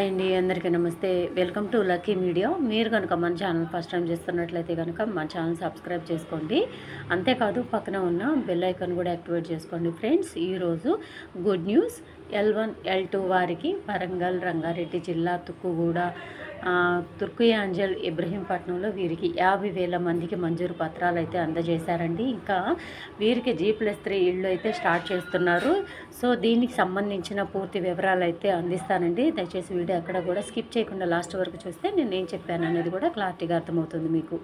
Hi అండి అందరికీ నమస్తే. Welcome to lucky media. మీరు కనుక మన ఛానల్ ఫస్ట్ టైం చేస్తున్నట్లయితే కనుక మన ఛానల్ సబ్స్క్రైబ్ చేసుకోండి. అంతేకాదు పక్కన ఉన్న బెల్ ఐకాన్ కూడా యాక్టివేట్ చేసుకోండి ఫ్రెండ్స్. ఈరోజు good news. L one L two వారికి వరంగల్ రంగారెడ్డి జిల్లా తుక్కుగూడ తుర్కుయాంజల్ ఇబ్రహీంపట్నంలో వీరికి యాభై వేల మందికి మంజూరు పత్రాలు అయితే అందజేశారండి. ఇంకా వీరికి జీ ప్లస్ త్రీ ఇళ్ళు అయితే స్టార్ట్ చేస్తున్నారు. సో దీనికి సంబంధించిన పూర్తి వివరాలు అయితే అందిస్తానండి. దయచేసి వీడియో అక్కడ కూడా స్కిప్ చేయకుండా లాస్ట్ వరకు చూస్తే నేను ఏం చెప్పాను అనేది కూడా క్లారిటీగా అర్థమవుతుంది మీకు.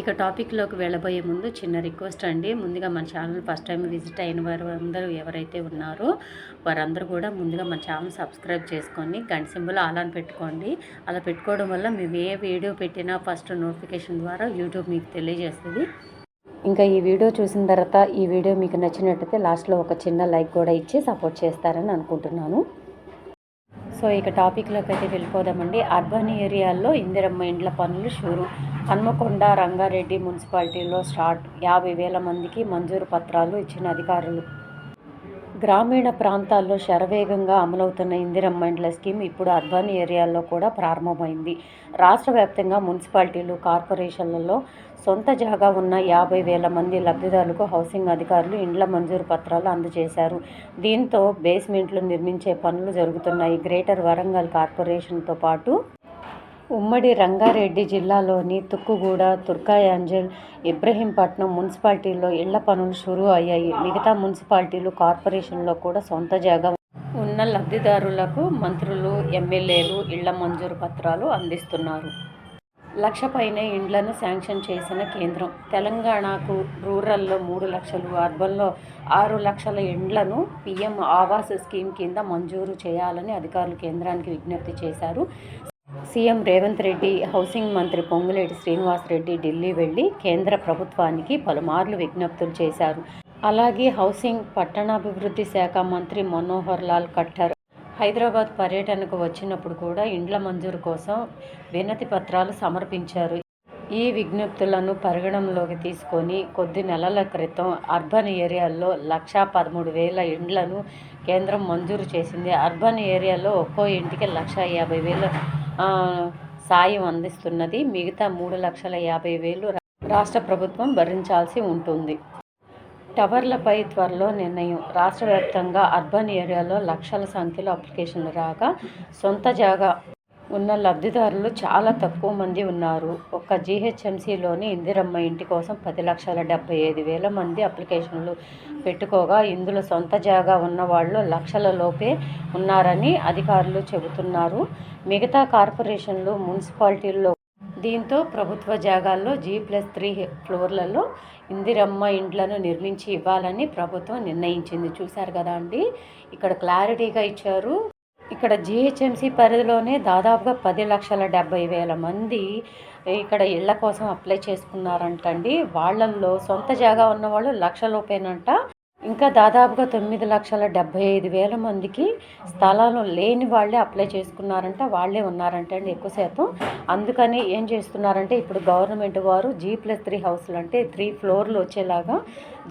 ఇక టాపిక్లోకి వెళ్ళబోయే ముందు చిన్న రిక్వెస్ట్ అండి. ముందుగా మన ఛానల్ ఫస్ట్ టైం విజిట్ అయిన వారు అందరూ ఎవరైతే ఉన్నారో వారందరూ కూడా ముందుగా మన ఛానల్ సబ్స్క్రైబ్ చేసుకొని గంట సింబల్ అలా అని పెట్టుకోండి. అలా పెట్టుకోవడం వల్ల మేము ఏ వీడియో పెట్టినా ఫస్ట్ నోటిఫికేషన్ ద్వారా యూట్యూబ్ మీకు తెలియజేస్తుంది. ఇంకా ఈ వీడియో చూసిన తర్వాత ఈ వీడియో మీకు నచ్చినట్టయితే లాస్ట్లో ఒక చిన్న లైక్ కూడా ఇచ్చి సపోర్ట్ చేస్తారని అనుకుంటున్నాను. సో ఇక టాపిక్లోకి అయితే వెళ్ళిపోదామండి. అర్బన్ ఏరియాల్లో ఇందిరమ్మ ఇండ్ల పనులు షూరు. హన్మకొండ రంగారెడ్డి మున్సిపాలిటీలో స్టార్ట్. యాభై వేల మందికి మంజూరు పత్రాలు ఇచ్చిన అధికారులు. గ్రామీణ ప్రాంతాల్లో శరవేగంగా అమలవుతున్న ఇందిరమ్మ ఇండ్ల స్కీమ్ ఇప్పుడు అర్బన్ ఏరియాల్లో కూడా ప్రారంభమైంది. రాష్ట్ర వ్యాప్తంగా మున్సిపాలిటీలు కార్పొరేషన్లలో సొంత జాగా ఉన్న యాభై వేల మంది లబ్ధిదారులకు హౌసింగ్ అధికారులు ఇండ్ల మంజూరు పత్రాలు అందజేశారు. దీంతో బేస్మెంట్లు నిర్మించే పనులు జరుగుతున్నాయి. గ్రేటర్ వరంగల్ కార్పొరేషన్తో పాటు ఉమ్మడి రంగారెడ్డి జిల్లాలోని తుక్కుగూడ తుర్కాయాంజల్ ఇబ్రహీంపట్నం మున్సిపాలిటీల్లో ఇళ్ళ పనులు షురూ అయ్యాయి. మిగతా మున్సిపాలిటీలు కార్పొరేషన్లో కూడా సొంత జాగా ఉన్న లబ్ధిదారులకు మంత్రులు ఎమ్మెల్యేలు ఇళ్ళ మంజూరు పత్రాలు అందిస్తున్నారు. లక్ష పైనే ఇండ్లను శాంక్షన్ చేసిన కేంద్రం. తెలంగాణకు రూరల్లో మూడు లక్షలు అర్బన్లో ఆరు లక్షల ఇండ్లను పీఎం ఆవాస్ స్కీమ్ కింద మంజూరు చేయాలని అధికారులు కేంద్రానికి విజ్ఞప్తి చేశారు. సీఎం రేవంత్ రెడ్డి హౌసింగ్ మంత్రి పొంగులేటి శ్రీనివాస్ రెడ్డి ఢిల్లీ వెళ్ళి కేంద్ర ప్రభుత్వానికి పలుమార్లు విజ్ఞప్తులు చేశారు. అలాగే హౌసింగ్ పట్టణాభివృద్ధి శాఖ మంత్రి మనోహర్ లాల్ ఖట్టర్ హైదరాబాద్ పర్యటనకు వచ్చినప్పుడు కూడా ఇండ్ల మంజూరు కోసం వినతి పత్రాలు సమర్పించారు. ఈ విజ్ఞప్తులను పరిగణనలోకి తీసుకొని కొద్ది నెలల క్రితం అర్బన్ ఏరియాల్లో లక్షా పదమూడు వేల ఇండ్లను కేంద్రం మంజూరు చేసింది. అర్బన్ ఏరియాలో ఒక్కో ఇంటికి లక్ష యాభై వేల సాయం అందిస్తున్నది. మిగతా మూడు లక్షల యాభై వేలు రాష్ట్ర ప్రభుత్వం భరించాల్సి ఉంటుంది. టవర్లపై త్వరలో నిర్ణయం. రాష్ట్ర వ్యాప్తంగా అర్బన్ ఏరియాలో లక్షల సంఖ్యలో అప్లికేషన్లు రాగా సొంత జాగా ఉన్న లబ్ధిదారులు చాలా తక్కువ మంది ఉన్నారు. ఒక్క జీహెచ్ఎంసీలోని ఇందిరమ్మ ఇంటి కోసం పది లక్షల డెబ్బై ఐదు వేల మంది అప్లికేషన్లు పెట్టుకోగా ఇందులో సొంత జాగా ఉన్న వాళ్ళు లక్షల లోపే ఉన్నారని అధికారులు చెబుతున్నారు. మిగతా కార్పొరేషన్లు మున్సిపాలిటీల్లో దీంతో ప్రభుత్వ జాగాల్లో జీ ప్లస్ త్రీ ఫ్లోర్లలో ఇందిరమ్మ ఇండ్లను నిర్మించి ఇవ్వాలని ప్రభుత్వం నిర్ణయించింది. చూశారు కదా అండి? ఇక్కడ క్లారిటీగా ఇచ్చారు. ఇక్కడ జిహెచ్ఎంసి పరిధిలోనే దాదాపుగా పది లక్షల డెబ్బై వేల మంది ఇక్కడ ఇళ్ళ కోసం అప్లై చేసుకున్నారంటండి. వాళ్ళల్లో సొంత జాగా ఉన్నవాళ్ళు లక్ష లోపేనంట ఇంకా దాదాపుగా తొమ్మిది లక్షల డెబ్బై ఐదు వేల మందికి స్థలాలు లేని వాళ్ళే అప్లై చేసుకున్నారంట వాళ్ళే ఉన్నారంట అండి ఎక్కువ శాతం. అందుకని ఏం చేస్తున్నారంటే ఇప్పుడు గవర్నమెంట్ వారు జీ ప్లస్ త్రీ హౌస్లు అంటే త్రీ ఫ్లోర్లు వచ్చేలాగా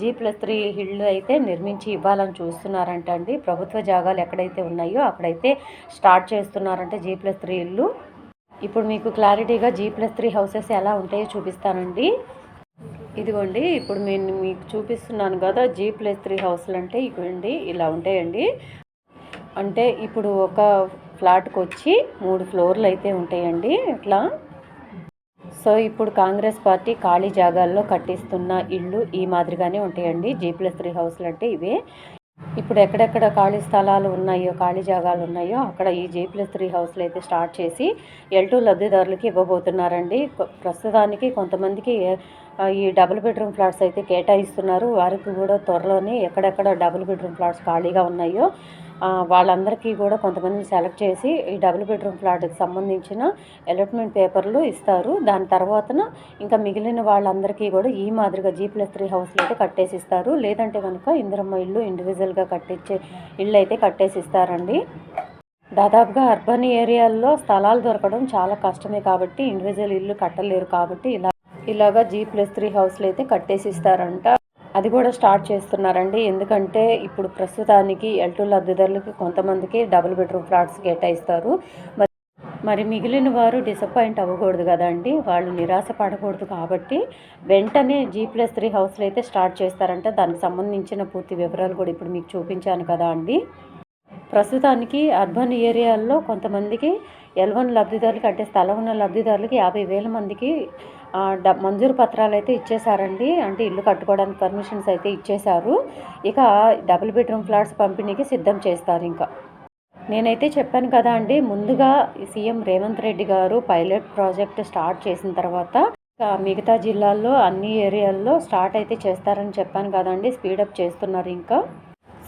జీ ప్లస్ త్రీ ఇళ్ళు అయితే నిర్మించి ఇవ్వాలని చూస్తున్నారంట అండి. ప్రభుత్వ జాగాలు ఎక్కడైతే ఉన్నాయో అక్కడైతే స్టార్ట్ చేస్తున్నారంటే జీ ప్లస్ త్రీ ఇల్లు ఇప్పుడు మీకు క్లారిటీగా జీ ప్లస్ త్రీ హౌసెస్ ఎలా ఉంటాయో చూపిస్తానండి. ఇదిగోండి ఇప్పుడు నేను మీకు చూపిస్తున్నాను కదా జీ ప్లస్ త్రీ హౌస్లు అంటే ఇవ్వండి ఇలా ఉంటాయండి. అంటే ఇప్పుడు ఒక ఫ్లాట్కి వచ్చి మూడు ఫ్లోర్లు అయితే ఉంటాయండి ఇట్లా. సో ఇప్పుడు కాంగ్రెస్ పార్టీ ఖాళీ జాగాల్లో కట్టిస్తున్న ఇళ్ళు ఈ మాదిరిగానే ఉంటాయండి జీ ప్లస్ త్రీ హౌస్లు అంటే ఇవే. ఇప్పుడు ఎక్కడెక్కడ ఖాళీ స్థలాలు ఉన్నాయో ఖాళీ జాగాలు ఉన్నాయో అక్కడ ఈ జీ ప్లస్ త్రీ హౌస్లు అయితే స్టార్ట్ చేసి ఎల్ టూ లబ్ధిదారులకి ఇవ్వబోతున్నారండి. ప్రస్తుతానికి కొంతమందికి ఈ డబుల్ బెడ్రూమ్ ఫ్లాట్స్ అయితే కేటాయిస్తున్నారు. వారికి కూడా త్వరలోనే ఎక్కడెక్కడ డబుల్ బెడ్రూమ్ ఫ్లాట్స్ ఖాళీగా ఉన్నాయో వాళ్ళందరికీ కూడా కొంతమందిని సెలెక్ట్ చేసి ఈ డబుల్ బెడ్రూమ్ ఫ్లాట్కి సంబంధించిన అలాట్మెంట్ పేపర్లు ఇస్తారు. దాని తర్వాతన ఇంకా మిగిలిన వాళ్ళందరికీ కూడా ఈ మాదిరిగా జీ ప్లస్ త్రీ హౌస్లు అయితే కట్టేసి ఇస్తారు లేదంటే కనుక ఇందిరమ్మ ఇల్లు ఇండివిజువల్గా కట్టించే ఇల్లు అయితే కట్టేసి ఇస్తారండి దాదాపుగా అర్బన్ ఏరియాల్లో స్థలాలు దొరకడం చాలా కష్టమే కాబట్టి ఇండివిజువల్ ఇల్లు కట్టలేరు కాబట్టి ఇలా ఇలాగా జీ ప్లస్ త్రీ హౌస్లు అయితే కట్టేసి ఇస్తారంట అది కూడా స్టార్ట్ చేస్తున్నారండి. ఎందుకంటే ఇప్పుడు ప్రస్తుతానికి ఎల్టూ లబ్ధిదారులకి కొంతమందికి డబుల్ బెడ్రూమ్ ఫ్లాట్స్ కేటాయిస్తారు. మరి మరి మిగిలిన వారు డిసప్పాయింట్ అవ్వకూడదు కదండి. వాళ్ళు నిరాశ పడకూడదు కాబట్టి వెంటనే జీ ప్లస్ త్రీ హౌస్లు అయితే స్టార్ట్ చేస్తారంట. దానికి సంబంధించిన పూర్తి వివరాలు కూడా ఇప్పుడు మీకు చూపించాను కదా అండి. ప్రస్తుతానికి అర్బన్ ఏరియాల్లో కొంతమందికి ఎల్వన్ లబ్ధిదారులకి అంటే స్థలం ఉన్న లబ్ధిదారులకి యాభై వేల మందికి డ మంజూరు పత్రాలు అయితే ఇచ్చేశారండి. అంటే ఇల్లు కట్టుకోవడానికి పర్మిషన్స్ అయితే ఇచ్చేశారు. ఇక డబుల్ బెడ్రూమ్ ఫ్లాట్స్ పంపిణీకి సిద్ధం చేస్తారు ఇంకా. నేనైతే చెప్పాను కదా అండి ముందుగా సీఎం రేవంత్ రెడ్డి గారు పైలట్ ప్రాజెక్ట్ స్టార్ట్ చేసిన తర్వాత మిగతా జిల్లాల్లో అన్ని ఏరియాల్లో స్టార్ట్ అయితే చేస్తారని చెప్పాను కదండి స్పీడప్ చేస్తున్నారు ఇంకా.